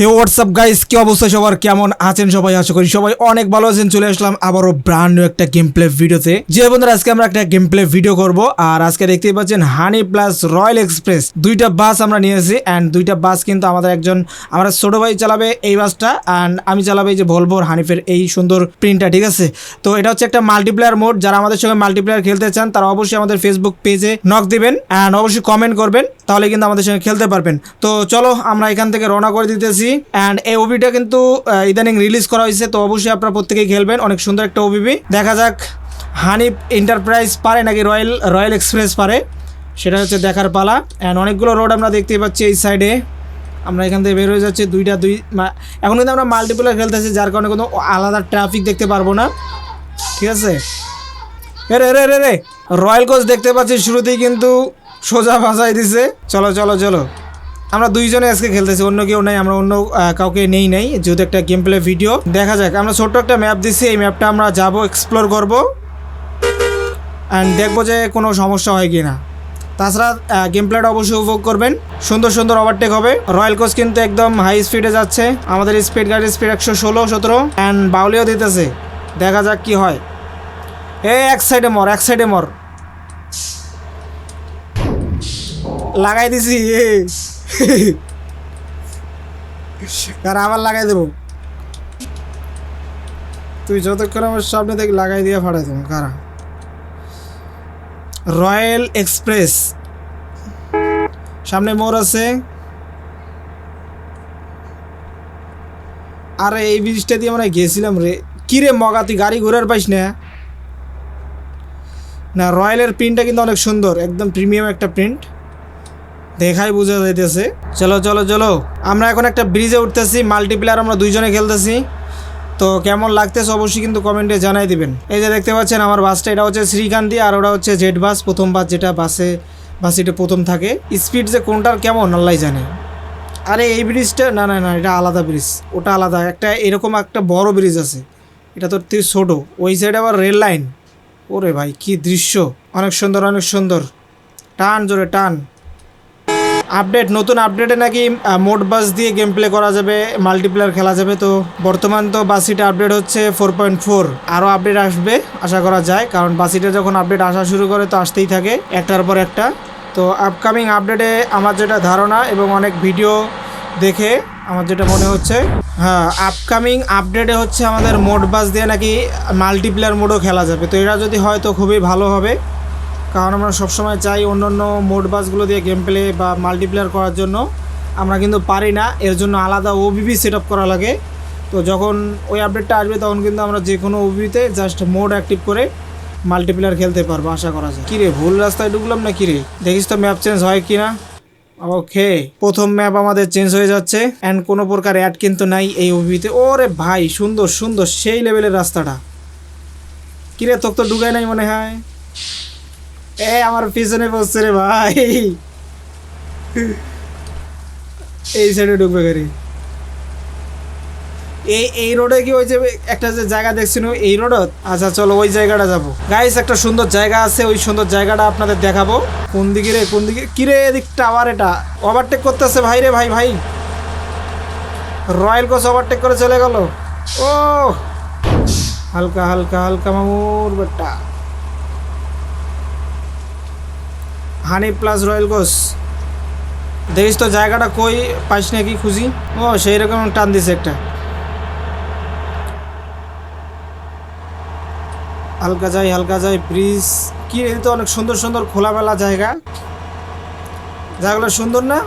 হে WhatsApp guys কি অবস্থা সবার? কেমন আছেন সবাই? আশা করি সবাই অনেক ভালো আছেন। চলে আসলাম আবারও ব্র্যান্ড নিউ একটা গেম প্লে ভিডিওতে যে বন্ধুরা, আজকে আমরা একটা গেম প্লে ভিডিও করব। আর আজকে দেখতেই পাচ্ছেন হানি প্লাস রয়্যাল এক্সপ্রেস দুইটা বাস আমরা নিয়ে নিয়েছি অ্যান্ড দুইটা বাস কিন্তু আমাদের একজন আমার ছোট ভাই চালাবে এই বাসটা অ্যান্ড আমি চালাবে এই যে ভলভোর হানিফের এই সুন্দর প্রিন্টটা ঠিক আছে? তো এটা হচ্ছে একটা মাল্টিপ্লেয়ার মোড যারা আমাদের সঙ্গে মাল্টিপ্লেয়ার খেলতে চান, তারা অবশ্যই আমাদের ফেসবুক পেজে নক দিবেন। অ্যান্ড অবশ্যই কমেন্ট করবেন। তাহলে কিন্তু আমাদের সঙ্গে খেলতে পারবেন। তো চলো আমরা এখান থেকে রওনা করে দিতেছি। অ্যান্ড এই ওবিটা কিন্তু ইদানিং রিলিজ করা হয়েছে, তো অবশ্যই আপনারা প্রত্যেকেই খেলবেন। অনেক সুন্দর একটা ওবিবি দেখা যাক হানিফ এন্টারপ্রাইজ পারে নাকি রয়্যাল রয়্যাল এক্সপ্রেস পারে। সেটা হচ্ছে দেখার পালা। অ্যান্ড অনেকগুলো রোড আমরা দেখতে পাচ্ছি এই সাইডে আমরা এখান থেকে বের হয়ে যাচ্ছি, দুইটা, দুই এখন কিন্তু আমরা মাল্টিপ্লেয়ার খেলতেছি, যার কারণে কোনো আলাদা ট্রাফিক দেখতে পারব না। ঠিক আছে? রে রে রে রে। রয়্যাল কোচ দেখতে পাচ্ছি শুরুতেই কিন্তু সোজা ভাষায় দিছে। চলো চলো চলো। আমরা দুইজনে আজকে খেলতেছি, অন্য কেউ নাই, আমরা অন্য কাউকে নেই নাই, যেহেতু একটা গেম প্লে ভিডিও দেখা যাক, আমরা ছোট্ট একটা ম্যাপ দিছি, এই ম্যাপটা আমরা যাব এক্সপ্লোর করব। অ্যান্ড দেখব যে কোনো সমস্যা হয় কি না তাছাড়া গেম প্লেটা অবশ্যই উপভোগ করবেন। সুন্দর সুন্দর ওভারটেক হবে। রয়্যাল কোচ কিন্তু একদম হাই স্পিডে যাচ্ছে। আমাদের স্পিড গাড়ির স্পিড একশো ষোলো, সতেরো। অ্যান্ড বাউলিও দিতেছে। দেখা যাক কি হয়। এ, এক সাইডে মর, এক সাইডে মর। লাগাই দিছি আর আবার লাগাই দেবো। তুই যতক্ষণ আমার সামনে থেকে লাগাই দিয়ে ফাটাই দেবো, কারা? Royal Express. সামনে মোড় আছে। আরে, এই ব্রিজটা দিয়ে আমরা গেছিলাম রে। কি রে মগা, তুই গাড়ি ঘোরার পাইস না? না, রয়্যালের প্রিন্টটা কিন্তু অনেক সুন্দর, একদম প্রিমিয়াম একটা প্রিন্ট। দেখাই বোঝা যাইতেছে। চলো চলো চলো। আমরা এখন একটা ব্রিজে উঠতেছি মাল্টিপ্লেয়ার আমরা দুইজনে খেলতেছি। তো কেমন লাগতেছে অবশ্যই কিন্তু কমেন্টে জানাই দিবেন। এই যে দেখতে পাচ্ছেন, আমার বাসটা এটা হচ্ছে শ্রীকান্তি আর ওটা হচ্ছে জেড বাস প্রথম বাস যেটা বাসে বাস বাসিটা প্রথম থাকে। স্পিড যে কোনটার কেমন আল্লাহ জানে। আরে এই ব্রিজটা না না না, এটা আলাদা ব্রিজ ওটা আলাদা। একটা এরকম একটা বড় ব্রিজ আছে। এটা তো ছোটো। ওই সাইডে আবার রেল লাইন ওরে ভাই, কি দৃশ্য। অনেক সুন্দর অনেক সুন্দর। টান জোরে, টান। আপডেট, নতুন আপডেটে নাকি মোড বাস দিয়ে গেম প্লে করা যাবে মাল্টিপ্লেয়ার খেলা যাবে। তো বর্তমান তো বাসিটা আপডেট হচ্ছে ফোর পয়েন্ট ফোর আরও আপডেট আসবে, আশা করা যায়, কারণ বাসিটা যখন আপডেট আসা শুরু করে তো আসতেই থাকে, একটার পর একটা। তো আপকামিং আপডেটে আমার যেটা ধারণা এবং অনেক ভিডিও দেখে আমার যেটা মনে হচ্ছে হ্যাঁ আপকামিং আপডেটে হচ্ছে আমাদের মোড বাস দিয়ে নাকি মাল্টিপ্লেয়ার মোডও খেলা যাবে। তো এটা যদি হয় তো খুবই ভালো হবে। কারণ আমরা সবসময় চাই অন্য অন্য মোড বাসগুলো দিয়ে গেম প্লে বা মাল্টিপ্লেয়ার করার জন্য। আমরা কিন্তু পারি না, এর জন্য আলাদা ওবিবি সেট আপ করা লাগে। তো যখন ওই আপডেটটা আসবে, তখন কিন্তু আমরা যে কোনো ওবিবিতে জাস্ট মোড অ্যাক্টিভ করে মাল্টিপ্লেয়ার খেলতে পারব, আশা করা যায়। কিরে ভুল রাস্তায় ঢুকলাম না কিরে দেখিস তো ম্যাপ চেঞ্জ হয় কি না ওকে, প্রথম ম্যাপ আমাদের চেঞ্জ হয়ে যাচ্ছে অ্যান্ড কোনো প্রকার অ্যাড কিন্তু নাই এই ওবিবিতে ওরে ভাই, সুন্দর সুন্দর, সেই লেভেলের রাস্তাটা। কিরে তোকে তো ঢুকায় নাই মনে হয়? এ, আমার পিছনে বসছে রে ভাই। এই সাইডে ঢুকবে গাড়ি। এই এই রোডে কি ওই যে একটা যে জায়গা দেখছেন, এই রোডত আচ্ছা চলো ওই জায়গাটা যাব। গাইস একটা সুন্দর জায়গা আছে, ওই সুন্দর জায়গাটা আপনাদের দেখাবো। কোন দিকে রে, কোন দিকে? কিরে এদিকটা আবার এটা? ওভারটেক করতেছে ভাই রে ভাই ভাই। রয়্যাল কোচ ওভারটেক করে চলে গেল। ও হালকা হালকা হালকা মামুর বেটা। হানি প্লাস রয়্যাল গোস দেখিস তো জায়গাটা কই, পাইস নাকি খুঁজি? ও সেই রকম টান দিছে একটা। হালকা যাই হালকা যাই, ব্রিজ। কি এই তো অনেক সুন্দর সুন্দর খোলামেলা জায়গা। জায়গাগুলো সুন্দর না?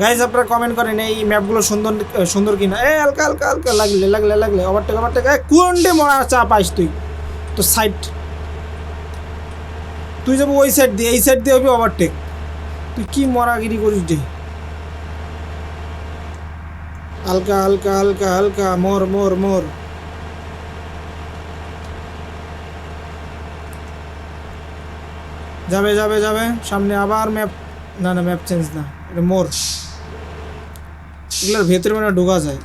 গাইজ আপনারা কমেন্ট করেন, এই ম্যাপগুলো সুন্দর সুন্দর কিনা। এ, হালকা হালকা হালকা, লাগলে লাগলে লাগলে ওভারটেক ওভারটেক কোনটে মরা চা পাইস তুই? তো সাইড তুই যাব ওই সাইড দিয়ে, এই সাইড দিয়ে হবি ওভারটেক তুই কি মরাগিরি করিস রে? হালকা হালকা হালকা হালকা, মোর মোর মোর। যাবে যাবে যাবে, সামনে আবার ম্যাপ না না ম্যাপ চেঞ্জ না, এটা মোর। এগুলোর ভেতরে মানে ঢোকা যায়।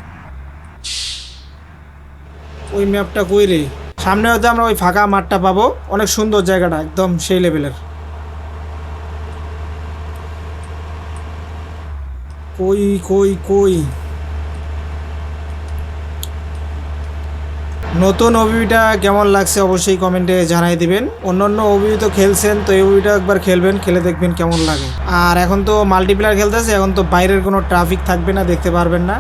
ওই ম্যাপটা কই রে? সামনে হয়তো আমরা ওই ফাঁকা মাঠটা পাবো। অনেক সুন্দর জায়গাটা, একদম সেই লেভেলের কই কই কই? নতুন অভিটা কেমন লাগছে অবশ্যই কমেন্টে জানাই দিবেন। অন্য অন্য ওবি তো খেলছেন, তো এই ওবিটা একবার খেলবেন, খেলে দেখবেন কেমন লাগে। আর এখন তো মাল্টিপ্লেয়ার খেলতেছে, এখন তো বাইরের কোনো ট্রাফিক থাকবে না, দেখতে পারবেন না।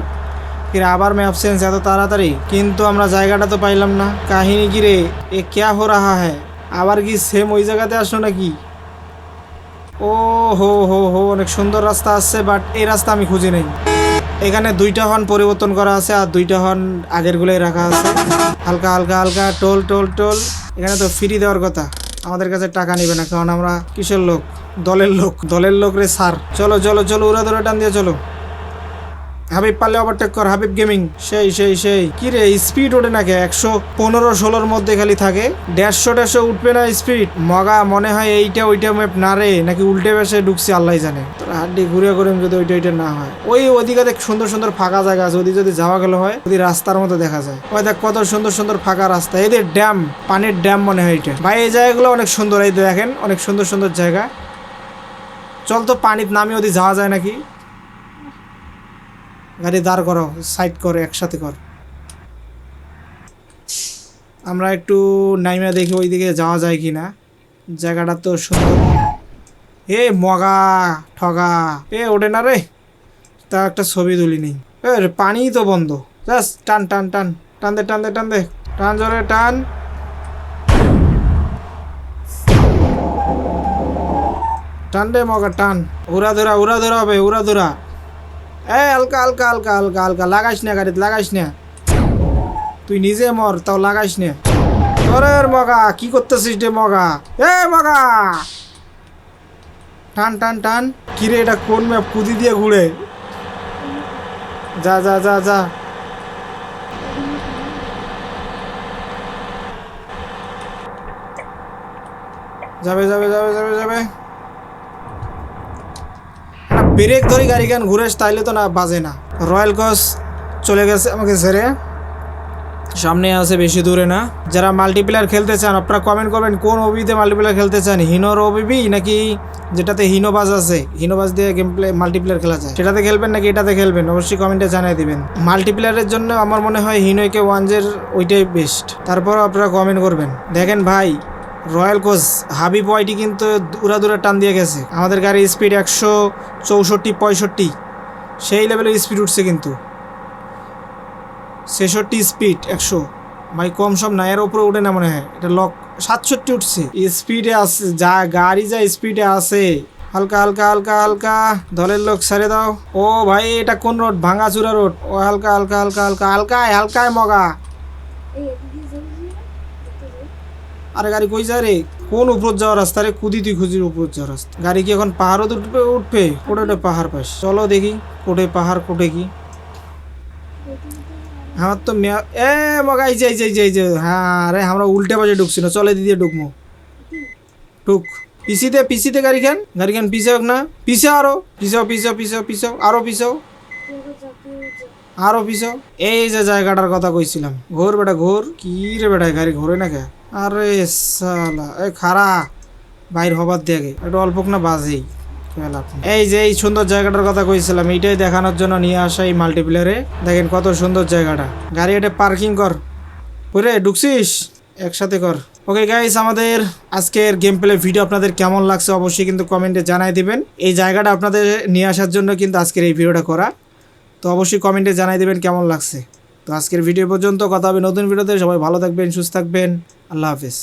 ফির আবার ম্যাপ চেঞ্জ এত তাড়াতাড়ি? কিন্তু আমরা জায়গাটা তো পাইলাম না। কাহিনী কি রে? এ ক্যা হো রাহা হ্যায়? আবার কি সেম ওই জায়গাতে আসলো নাকি? ও হো হো হো, অনেক সুন্দর রাস্তা আসছে বাট এই রাস্তা আমি খুঁজে নেই। এখানে দুইটা হর্ন পরিবর্তন করা আছে আর দুইটা হর্ন আগেরগুলোই রাখা আছে। হালকা হালকা হালকা, টোল টোল টোল। এখানে তো ফ্রি দেওয়ার কথা। আমাদের কাছে টাকা নেবে না, কারণ আমরা কিসের লোক? দলের লোক। দলের লোক রে স্যার চলো চলো চলো উড়া ধরে টান দিয়ে চলো। হাবিব পারলে ওভারটেক কর, হাবিব গেমিং সেই সেই সেই। কি রে স্পিড ওঠে নাকি? একশো পনেরো, ষোলোর মধ্যে খালি থাকে। দেড়শো দেড়শো উঠবে না স্পিড মগা, মনে হয় এইটা, ওইটা ম্যাপ না রে। নাকি উল্টে বেসে ঢুকছে, আল্লাহ জানে। তোর হাড্ডি ঘুরে ঘুরে যদি ওইটা ওইটা না হয়। ওই ওদিকে দেখ, সুন্দর সুন্দর ফাঁকা জায়গা আছে। ওদিকে যদি যাওয়া গেল হয় ওই রাস্তার মতো দেখা যায়। ওই দেখ, কত সুন্দর সুন্দর ফাঁকা রাস্তা। এদের ড্যাম পানির ড্যাম মনে হয় এটা। ভাই, এই জায়গাগুলো অনেক সুন্দর। এই দেখেন, অনেক সুন্দর সুন্দর জায়গা। চল তো পানির নামে ওদিকে যাওয়া যায় নাকি? গাড়ি দাঁড় করো সাইড কর একসাথে কর। আমরা একটু নাইমা দেখি ওইদিকে যাওয়া যায় কি না জায়গাটা তো সুন্দর। এ মগা ঠগা। এ ওঠে না রে। তা একটা ছবি তুলি নেই রে, পানি তো বন্ধ। জাস্ট টান টান টান। টান দে টান দে টান দে। টান জোরে টান। টান দে মগা টান। উড়া ধরা উড়া ধরা হবে উড়া ধরা। এ হালকা হালকা হালকা হালকা হালকা লাগাইস না গাড়িতে লাগাইস না। তুই নিজে মর, তাও লাগাইস না। তোরের মগা, কি করতেছিস রে মগা? এ মগা! টান টান টান। কিরে এটা, কোন ম্যাপ কুদি দিয়ে ঘুরে। যা যা যা যা। যাবে যাবে যাবে যাবে যাবে। না ব্রেক ধরে গাড়ি গান ঘুরে তাইলে তো না, বাজে না। রয়্যাল কস চলে গেছে আমাকে ছেড়ে। সামনে আছে বেশি দূরে না। যারা মাল্টিপ্লেয়ার খেলতে চান, আপনারা কমেন্ট করবেন, কোন ওবিতে মাল্টিপ্লেয়ার খেলতে চান? হিনোর ওবিবি নাকি যেটাতে হিনোবাজ আছে? হিনোবাজ দিয়ে গেম প্লে মাল্টিপ্লেয়ার খেলা যায়। সেটাতে খেলবেন নাকি এটাতে খেলবেন? অবশ্যই কমেন্টে জানিয়ে দিবেন। মাল্টিপ্লেয়ারের জন্য আমার মনে হয় হিনোকে ওয়ানজের ওইটাই বেস্ট তারপর আপনারা কমেন্ট করবেন। দেখেন ভাই রয়্যাল কোচ হাবি ওয়াইটি কিন্তু দূরা দূরে টান দিয়ে গেছে। আমাদের গাড়ির স্পিড একশো চৌষট্টি, পঁয়ষট্টি, সেই লেভেলের স্পিড উঠছে কিন্তু। ছেষট্টি স্পিড, একশো। ভাই, কম সব না, এর উপরে উঠে না মনে হয়। এটা লক সাতষট্টি উঠছে। স্পিডে আছে, যা গাড়ি যা স্পিডে আছে। হালকা হালকা হালকা হালকা, দলের লোক সারে দাও। ও ভাই, এটা কোন রোড? ভাঙাচুরা রোড। ও হালকা হালকা হালকা হালকা, হালকায় হালকায় মগা। আরে গাড়ি কই যায় রে? কোন উপর যাওয়ার রাস্তা রে? কুদি তুই খুঁজির উপর যাওয়ার রাস্তা। গাড়ি কি এখন পাহাড়ও উঠবে? উঠবে। কোটে ওটা পাহাড় পাস চলো দেখি, কোটে পাহাড়, কোটে কি? আমার তো মেয়া এ মগাই যাই যাই যাই যাই হ্যাঁ রে, আমরা উল্টে বাজে ঢুকছি না। চলে দিদি ঢুকমো ঢুক। পিসিতে পিসিতে গাড়ি খান গাড়ি খান হোক না। পিছে আরও। পিছাও পিছাও পিছাও পিছাও আরও পিছাও আরও পিছাও এই যে জায়গাটার কথা কইছিলাম। ঘোর বেটা, ঘোর। কি রে বেটা গাড়ি ঘোরে না কে? আরে সালা এ খারা বাইর হবার দেখে একটু অল্প না বাজেই। এই যে এই সুন্দর জায়গাটার কথা কইছিলাম এইটাই দেখানোর জন্য নিয়ে আসা এই মাল্টিপ্লেয়ারে দেখেন কত সুন্দর জায়গাটা। গাড়ি এটা পার্কিং কর। ওরে ঢুকছিস? একসাথে কর। ওকে গাইস আমাদের আজকের গেম প্লে ভিডিও আপনাদের কেমন লাগছে অবশ্যই কিন্তু কমেন্টে জানাই দিবেন। এই জায়গাটা আপনাদের নিয়ে আসার জন্য কিন্তু আজকের এই ভিডিওটা করা। তো অবশ্যই কমেন্টে জানাই দেবেন কেমন লাগছে। তো আজকের ভিডিও পর্যন্ত, কথা হবে নতুন ভিডিওতে। সবাই ভালো থাকবেন, সুস্থ থাকবেন। আল্লাহ হাফিজ।